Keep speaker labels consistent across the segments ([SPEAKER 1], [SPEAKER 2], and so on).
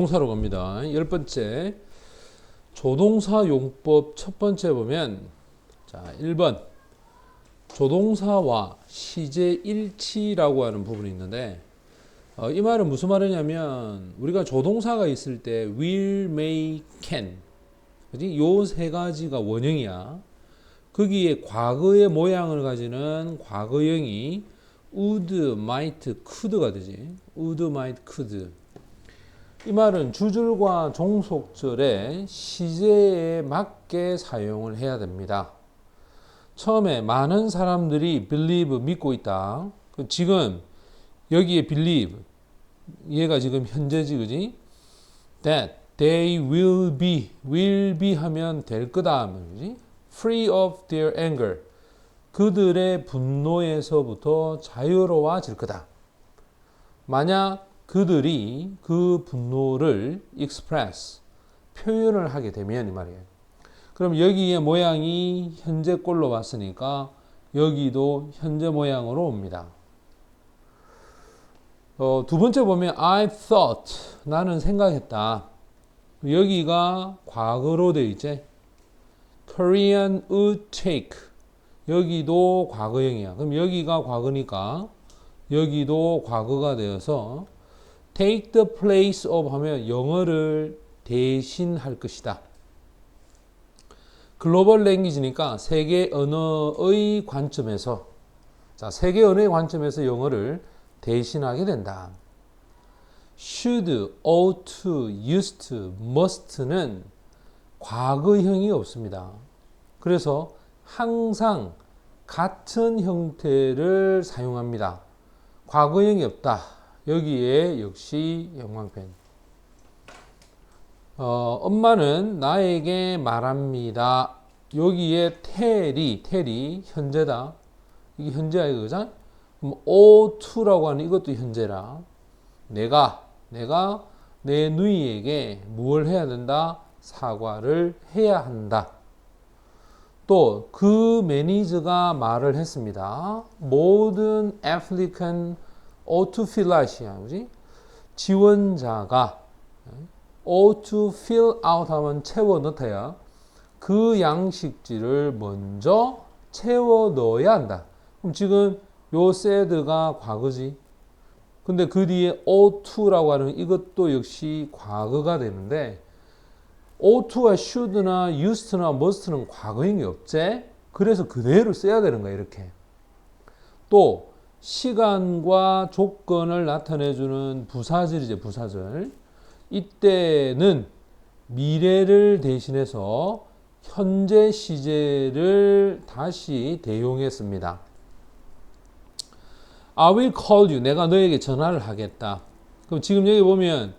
[SPEAKER 1] 동사로 갑니다. 열 번째 조동사 용법 첫 번째 보면 자 1번 조동사와 시제 일치라고 하는 부분이 있는데 어, 이 말은 무슨 말이냐면 우리가 조동사가 있을 때 will, may, can 그지? 요 세 가지가 원형이야. 거기에 과거의 모양을 가지는 과거형이 would, might, could가 되지. would, might, could. 이 말은 주절과 종속절의 시제에 맞게 사용을 해야 됩니다. 처음에 많은 사람들이 believe 믿고 있다. 그 지금 여기에 believe 얘가 지금 현재지 그지? that they will be will be 하면 될 거다 그지? free of their anger 그들의 분노에서부터 자유로워질 거다. 만약 그들이 그 분노를 express 표현을 하게 되면 이 말이에요. 그럼 여기에 모양이 현재 꼴로 왔으니까 여기도 현재 모양으로 옵니다. 어, 두 번째 보면 I thought 나는 생각했다. 여기가 과거로 돼 있지. Korean would take 여기도 과거형이야. 그럼 여기가 과거니까 여기도 과거가 되어서 take the place of 하면 영어를 대신할 것이다. 글로벌 랭귀지니까 세계 언어의 관점에서 자, 세계 언어의 관점에서 영어를 대신하게 된다. should, ought, used, must는 과거형이 없습니다. 그래서 항상 같은 형태를 사용합니다. 과거형이 없다. 여기에 역시 영광펜. 어, 엄마는 나에게 말합니다. 여기에 텔이, 텔이 현재다. 이게 현재야, 이거죠? 그럼 O2라고 하는 이것도 현재라. 내가, 내가 내 누이에게 무엇을 해야 된다? 사과를 해야 한다. 또 그 매니저가 말을 했습니다. 모든 애플리칸 오투필라시아, 그지? 지원자가 to fill out 하면 채워 넣어야 그 양식지를 먼저 채워 넣어야 한다. 그럼 지금 요 said가 과거지. 근데 그 뒤에 ought to라고 하는 이것도 역시 과거가 되는데 ought to와 should나 used나 must는 과거형이 없지. 그래서 그대로 써야 되는 거야, 이렇게. 또 시간과 조건을 나타내주는 부사절이죠, 부사절. 이때는 미래를 대신해서 현재 시제를 다시 대용했습니다. I will call you. 내가 너에게 전화를 하겠다. 그럼 지금 여기 보면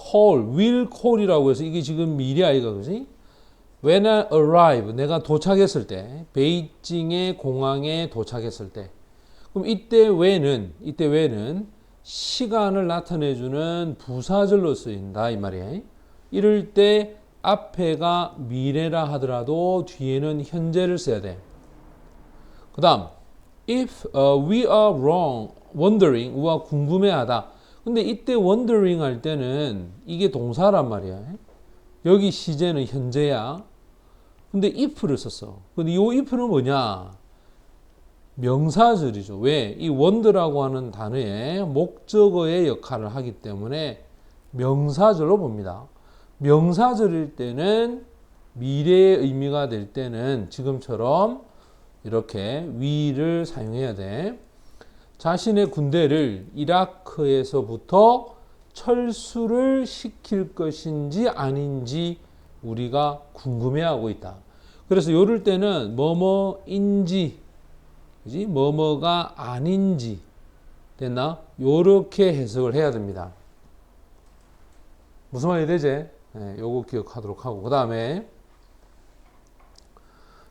[SPEAKER 1] call, will call이라고 해서 이게 지금 미래 아이가 그지? When I arrive, 내가 도착했을 때, 베이징의 공항에 도착했을 때. 그럼 이때 when은, 이때 when은 시간을 나타내주는 부사절로 쓰인다 이 말이에요. 이럴 때 앞에가 미래라 하더라도 뒤에는 현재를 써야 돼. 그 다음 if uh, we are wrong, wondering, 우와 궁금해하다. 근데 이때 wondering 할 때는 이게 동사란 말이야. 여기 시제는 현재야. 근데 if를 썼어. 근데 이 if는 뭐냐? 명사절이죠. 왜? 이 wonder라고 하는 단어의 목적어의 역할을 하기 때문에 명사절로 봅니다. 명사절일 때는 미래의 의미가 될 때는 지금처럼 이렇게 위를 사용해야 돼. 자신의 군대를 이라크에서부터 철수를 시킬 것인지 아닌지 우리가 궁금해하고 있다. 그래서 요럴 때는 뭐뭐인지 그지? 뭐뭐가 아닌지 됐나? 요렇게 해석을 해야 됩니다. 무슨 말이 되지? 네, 요거 기억하도록 하고 그 다음에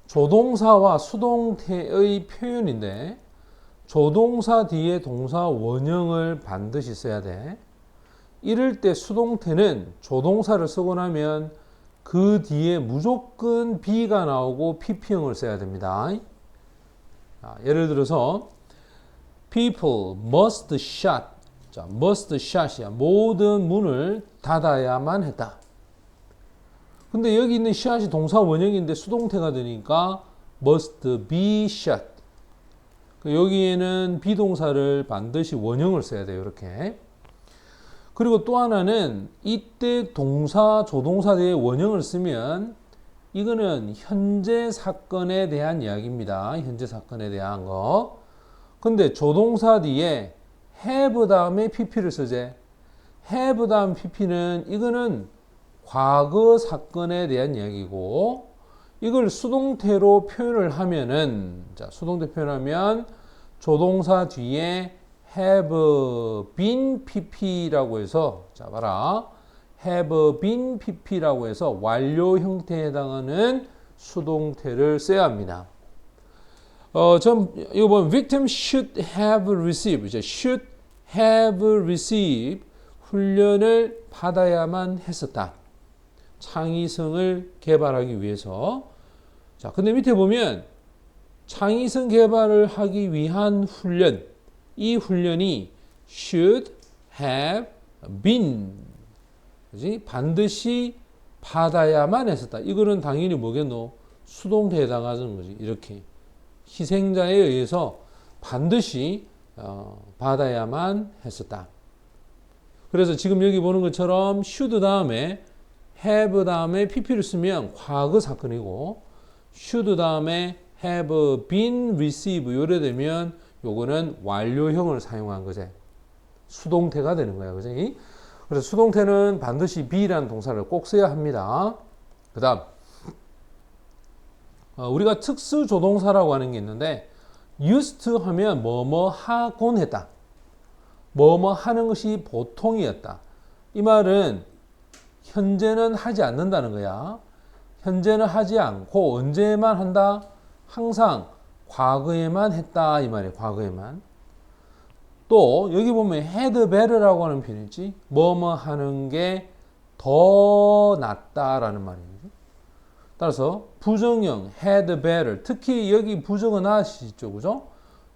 [SPEAKER 1] 조동사와 수동태의 표현인데 조동사 뒤에 동사 원형을 반드시 써야 돼. 이럴 때 수동태는 조동사를 쓰고 나면 그 뒤에 무조건 B가 나오고 PP형을 써야 됩니다. 예를 들어서 people must shut 자, must shut이야. 모든 문을 닫아야만 했다. 근데 여기 있는 shut이 동사 원형인데 수동태가 되니까 must be shut. 그 여기에는 비동사를 반드시 원형을 써야 돼요. 이렇게. 그리고 또 하나는 이때 동사 조동사 뒤에 원형을 쓰면 이거는 현재 사건에 대한 이야기입니다. 현재 사건에 대한 거. 근데 조동사 뒤에 have 다음에 pp를 쓰재. have 다음 pp는 이거는 과거 사건에 대한 이야기고 이걸 수동태로 표현을 하면은 자, 수동태 표현하면 조동사 뒤에 have been pp라고 해서 자 봐라. Have been pp라고 해서 완료 형태에 해당하는 수동태를 써야 합니다. 어, 전 이거 victim should have received 이제 should have received 훈련을 받아야만 했었다. 창의성을 개발하기 위해서. 자, 근데 밑에 보면 창의성 개발을 하기 위한 훈련, 이 훈련이 should have been, 그지? 반드시 받아야만 했었다. 이거는 당연히 뭐겠노? 수동태에 해당하는 거지. 이렇게 희생자에 의해서 반드시 어, 받아야만 했었다. 그래서 지금 여기 보는 것처럼 should 다음에 have 다음에 pp를 쓰면 과거 사건이고 should 다음에 have been received 요래 되면 요거는 완료형을 사용한 거지. 수동태가 되는 거야. 그지? 그래서 수동태는 반드시 be라는 동사를 꼭 써야 합니다. 그 다음, 어, 우리가 특수 조동사라고 하는 게 있는데, used 하면 뭐뭐 하곤 했다. 뭐뭐 하는 것이 보통이었다. 이 말은 현재는 하지 않는다는 거야. 현재는 하지 않고 언제만 한다? 항상 과거에만 했다 이 말이에요. 과거에만. 또 여기 보면 better라고 하는 표현이 있지. 뭐뭐 하는 게 더 낫다라는 말이에요. 따라서 부정형 had better 특히 여기 부정은 하시죠. 그죠?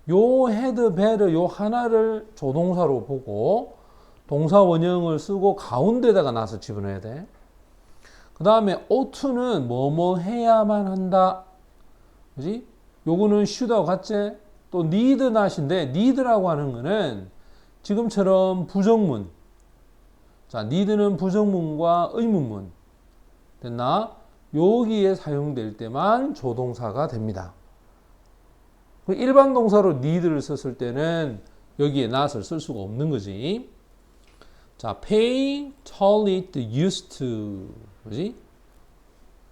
[SPEAKER 1] 요 had better 요 하나를 조동사로 보고 동사 원형을 쓰고 가운데다가 놔서 집어넣어야 돼. 그 다음에 ough는 뭐뭐 해야만 한다. 그지? 요거는 should하고 같지? 또 need not인데 need라고 하는 거는 지금처럼 부정문. 자, need는 부정문과 의문문. 됐나? 여기에 사용될 때만 조동사가 됩니다. 그 일반 동사로 need를 썼을 때는 여기에 not을 쓸 수가 없는 거지. 자, pay, toilet, used to. 그지?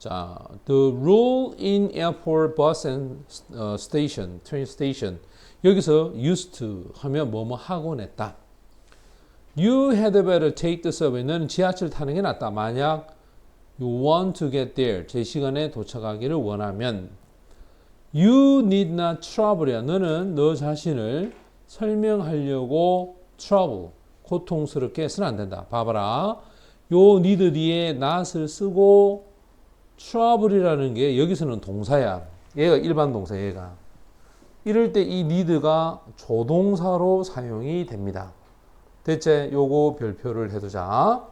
[SPEAKER 1] 자, the rule in airport bus and uh, station, train station. 여기서 used to 하면 뭐뭐 하곤 했다. You had better take the subway. 너는 지하철 타는 게 낫다. 만약 you want to get there. 제 시간에 도착하기를 원하면 you need not trouble이야. 너는 너 자신을 설명하려고 trouble, 고통스럽게 해서는 안 된다. 봐봐라. 요 need 뒤에 not을 쓰고 trouble이라는 게 여기서는 동사야. 얘가 일반 동사 얘가. 이럴 때 이 need가 조동사로 사용이 됩니다. 대체 요거 별표를 해두자.